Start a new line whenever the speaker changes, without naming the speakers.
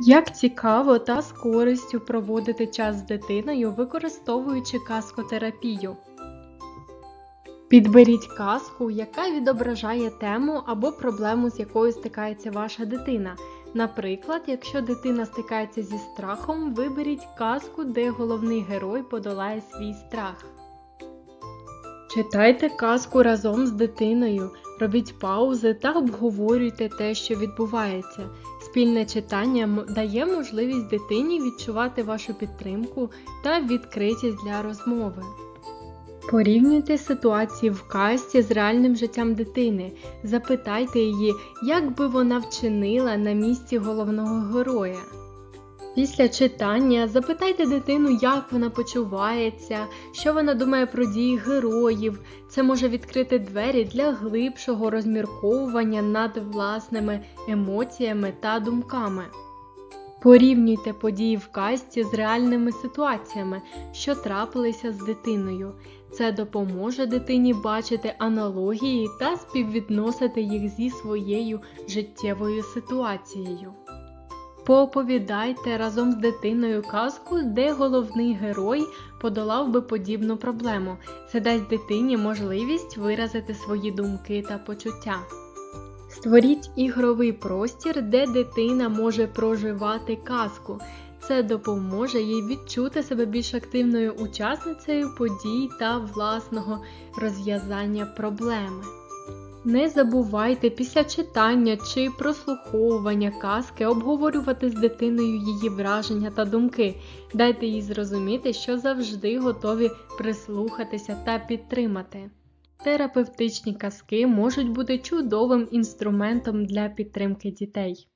Як цікаво та з користю проводити час з дитиною, використовуючи казкотерапію. Підберіть казку, яка відображає тему або проблему, з якою стикається ваша дитина. Наприклад, якщо дитина стикається зі страхом, виберіть казку, де головний герой подолає свій страх. Читайте казку разом з дитиною, робіть паузи та обговорюйте те, що відбувається. Спільне читання дає можливість дитині відчувати вашу підтримку та відкритість для розмови. Порівнюйте ситуації в казці з реальним життям дитини. Запитайте її, як би вона вчинила на місці головного героя. Після читання запитайте дитину, як вона почувається, що вона думає про дії героїв. Це може відкрити двері для глибшого розмірковування над власними емоціями та думками. Порівнюйте події в казці з реальними ситуаціями, що трапилися з дитиною. Це допоможе дитині бачити аналогії та співвідносити їх зі своєю життєвою ситуацією. Пооповідайте разом з дитиною казку, де головний герой подолав би подібну проблему. Це дасть дитині можливість виразити свої думки та почуття. Створіть ігровий простір, де дитина може проживати казку. Це допоможе їй відчути себе більш активною учасницею подій та власного розв'язання проблеми. Не забувайте після читання чи прослуховування казки обговорювати з дитиною її враження та думки. Дайте їй зрозуміти, що завжди готові прислухатися та підтримати. Терапевтичні казки можуть бути чудовим інструментом для підтримки дітей.